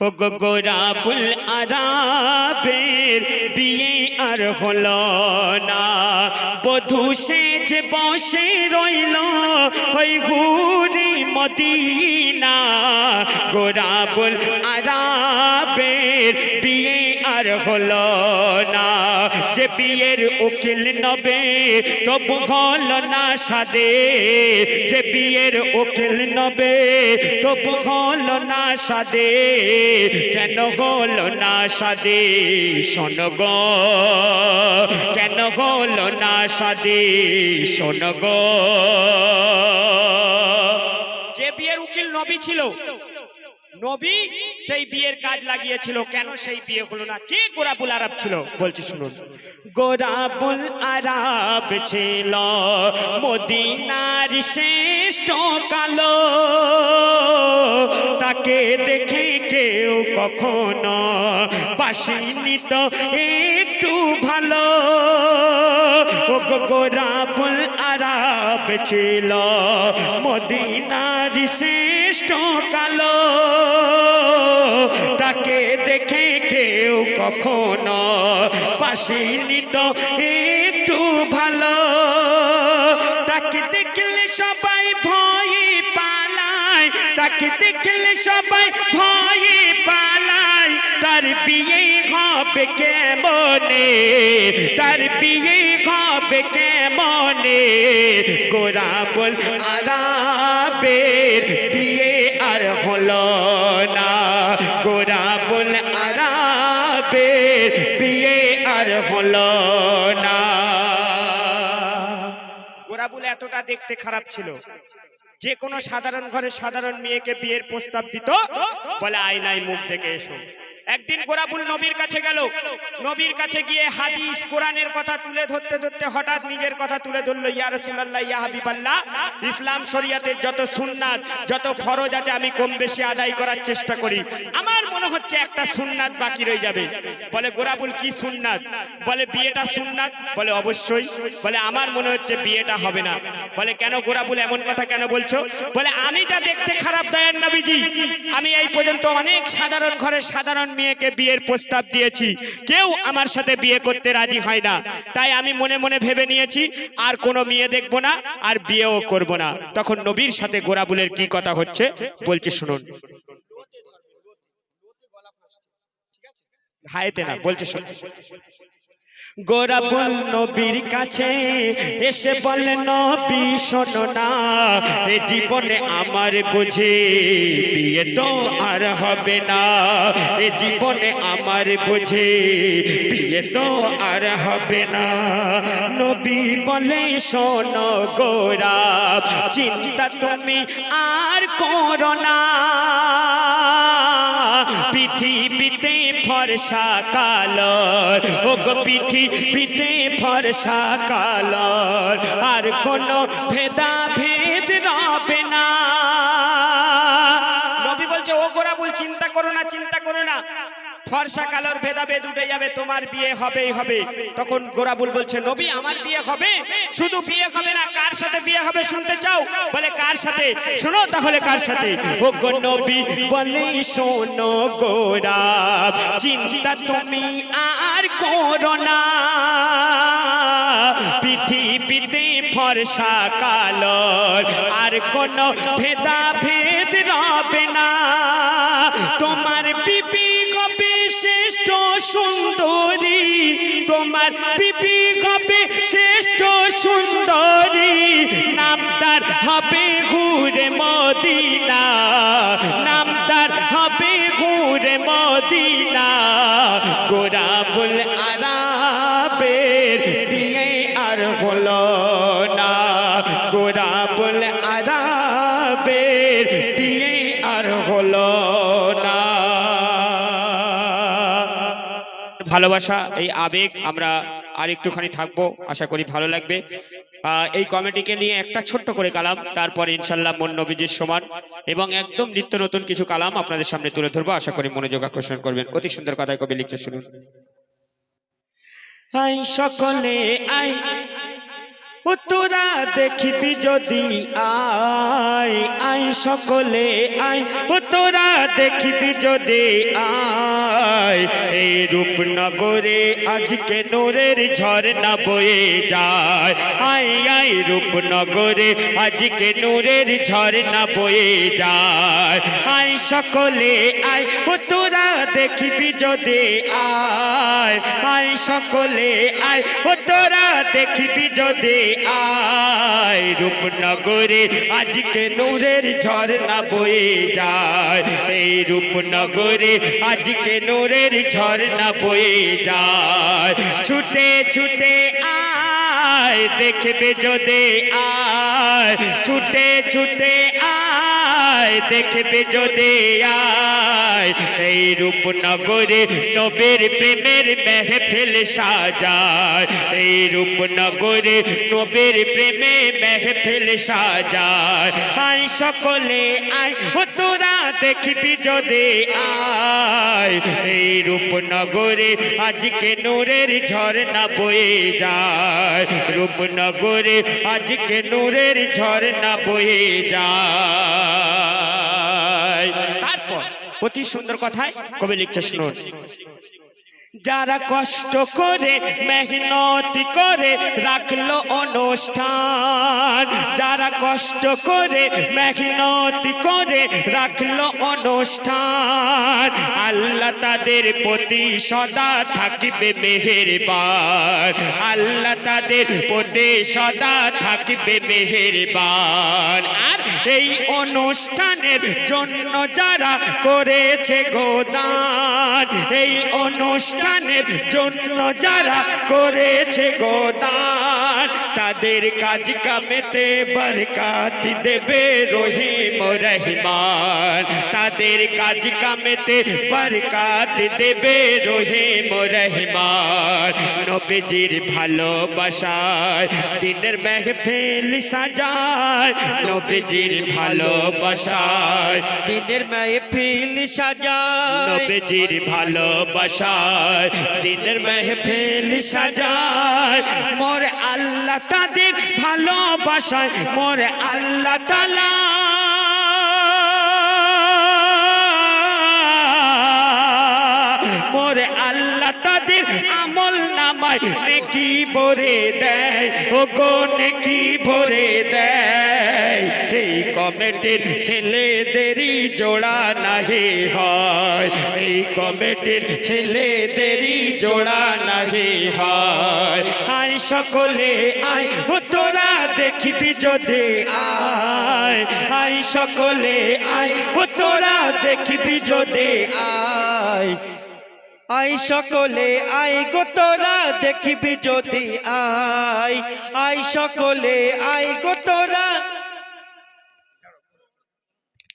ও গোরাবুল আরাবের বিয়ে আর হল না। বধূ সেজ বসে রইল ওই ঘুরি মদিনা। গোরাবুল আরাবের বিয়ে আর হলো না। যে বিয়ের উকিল নবে, তবু হল না সাদে। যে বিয়ের উকিল নবে, তবু হল না সাদে। কেন হল না সাদে? শোন কেন হল না সাদে? শোন যে বিয়ের উকিল নবী ছিল, নবী সেই বিয়ের কাজ লাগিয়েছিল। কেন সেই বিয়ে হলো না? কে গোরাবুল আরব ছিল? বলছি, শুনুন। গোরাবুল আরব ছিল মদিনার শ্রেষ্ঠ কালো। তাকে দেখে কেউ কখনো বাসিনি তো একটু ভালো। গোরাবুল আরব ছিল মদিনার শ্রেষ্ঠ কালো। তাকে দেখে কেউ কখনো পাশিনি তো একটু ভালো। তাকে দেখলে সবাই ভয়ে পালায়, তাকে দেখলে সবাই ভয়ে পালায়। তার বিয়ে হবে কেমনে? তার বিয়ে হবে কেমনে? গোরাবল আরাবের বিয়ে বিয়ে আর হলো না। গোরাবুল এতটা দেখতে খারাপ ছিল। যে কোনো সাধারণ ঘরে সাধারণ মেয়েকে বিয়ের প্রস্তাব দিত, বলে আয়নায় মুখ দেখে এসো। একদিন গোরাবুল নবীর কাছে গেল। নবীর কাছে গিয়ে হাদিস, কোরআনের কথা তুলে ধরতে ধরতে হঠাৎ নিজের কথা তুলে ধরলো, ইয়া রাসূলুল্লাহ, ইয়া হাবিবাল্লাহ, ইসলাম শরিয়াতের যত সুন্নাত, যত ফরজ আছে আমি কম বেশি আদায় করার চেষ্টা করি। আমার মনে হচ্ছে একটা সুন্নাত বাকি রয়ে যাবে। বলে গোরাবুল কি সুন্নাত? বলে, বিয়েটা সুন্নাত? বলে, অবশ্যই। বলে, আমার মনে হচ্ছে বিয়েটা হবে না। বলে, কেন গোরাবুল এমন কথা কেন বলছো? বলে, আমি যা দেখতে খারাপ, দয়ার নবীজি, আমি এই পর্যন্ত অনেক সাধারণ ঘরে সাধারণ মেয়েকে বিয়ের প্রস্তাব দিয়েছি। কেউ আমার সাথে বিয়ে করতে রাজি হয় না। তাই আমি মনে মনে ভেবে নিয়েছি আর কোনো মেয়ে দেখব না আর বিয়েও করব না। তখন নবীর সাথে গোরাবুলের কি কথা হচ্ছে বলছি শুনুন। হায়েতে না বলছে শুনুন। গোরাবুল নবীর কাছে এসে বলে নবী, শোনো না, এ জীবনে আমার বুঝে বিয়ে তো আর হবে না। এ জীবনে আমার বুঝে বিয়ে তো আর হবে না। নবী বলে, শোনো গোরা, চিন্তা তুমি আর করো না। পৃথিবীতে ফর্ষা কালর। ও গো পৃথিবীতে ফর্ষা কালর। আর কোনো ভেদা ভেদ রবে ফর্সা কালোর ভেদাভেদ উঠে যাবে, তোমার বিয়ে হবেই হবে। তখন গোরাবুল বলছে, নবী, আমার বিয়ে হবে? শুধু বিয়ে হবে না, কার সাথে বিয়ে হবে শুনতে চাও? বলে, কার সাথে? শোনো তাহলে, কার সাথে? ও গো নবী বলে, শোনো গোরা, চিন্তা তুমি আর করো না। পৃথিবীতে ফর্সা কালোর আর কোনো ভেদা ভেদ রবে না। তোমার সুন্দরী, তোমার বিবি হবে শ্রেষ্ঠ সুন্দরী। নামদার হবে ঘুরে মদিনা, নামদার হবে ঘুরে মদিনা। গোরাবুল আরাবের বিয়ে আর হলো না। গোরাবুল ভালোবাসা, এই আবেগ আমরা আর একটুখানি থাকব, আশা করি ভালো লাগবে। এই কমেডিকে নিয়ে একটা ছোট্ট করে কালাম, তারপর ইনশাল্লাহ মন নবীজির সমান এবং একদম নিত্য নতুন কিছু কালাম আপনাদের সামনে তুলে ধরবো, আশা করি মনোযোগ আকর্ষণ করবেন। অতি সুন্দর কথায় কবি লিখছে শুনুন। আই সকলে আই ও তোরা দেখিবি যদি আয় আয় সকলে আয় ও তোরা দেখিবি যদি আয় এই রূপনগরে আজকে নোরের ঝর্ণা বয়ে যায়। আয় আয় রূপনগরে আজকে নোরের ঝর্ণা বয়ে যায়। আয় সকলে আয় ও তোরা দেখিবি যদি আয় আয় সকলে আয় ও দেখিবি যদি আয় রূপনগরে আজকে নূরের ঝর্ণা বয়ে যায়। এই রূপনগরে আজকে নূরের ঝর্ণা বয়ে যায়। ছুটে ছুটে আয়, দেখবে যদি আয়। ছুটে ছুটে আয়, দেখবে যদি আয়। এই রূপনগরে নবীর প্রেমের মেহফিল সাজায়। এই রূপনগরে নবীর প্রেমে মেহফিল সাজায়। আয় সকলে, আয় ও তোরা দেখবি যদি আয়। এই রূপনগরে আজকে নূরের ঝর্ণা বয়ে যায়। রূপনগরে আজকে নূরের ঝর্ণা বয়ে যায়। অতি সুন্দর কথায় কবি লিখছে, শুনুন। যারা কষ্ট করে, মেহনত করে, রাখল অনুষ্ঠান। যারা কষ্ট করে, মেহনত করে, রাখল অনুষ্ঠান। আল্লাহ তাদের প্রতি সদা থাকিবে মেহেরবান। আল্লাহ তাদের প্রতি সদা থাকিবে মেহেরবান। আর এই অনুষ্ঠানের জন্য যারা করেছে গোদান, এই অনুষ্ঠানের জন্য যারা করেছে গোদান, তাদের কাজ কামেতে বরকাত দেবে রহিম রহিমান। তাদের কাজ কামেতে বরকাত দেবে রহিম রহমান। নবীজির ভালোবাসায় দিনের মেহফিল সাজায়। নবীজির ভালোবাসায় দিনের মেহফিল সাজায়। নবীজির ভালোবাসায় দিনের মেহফিল সাজায়। মোর আল্লাহ তাদের ভালোবাসায়, মোর আল্লাহ তালা নামায় নেকি ভরে দেয়? ও গো নেকি ভরে দেয়? এই কমিটির ছেলেদেরই জোড়া নাহি হয়। এই কমিটির ছেলেদেরই জোড়া নাহি হয়। আয় সকলে, আয়, ও তোরা দেখিবি যদি আয়। আয় সকলে, আয়, ও তোরা দেখিবি যদি আয়। আই সকলে আই গো তোরা দেখিবি যদি আই। আই সকলে আই গো তোরা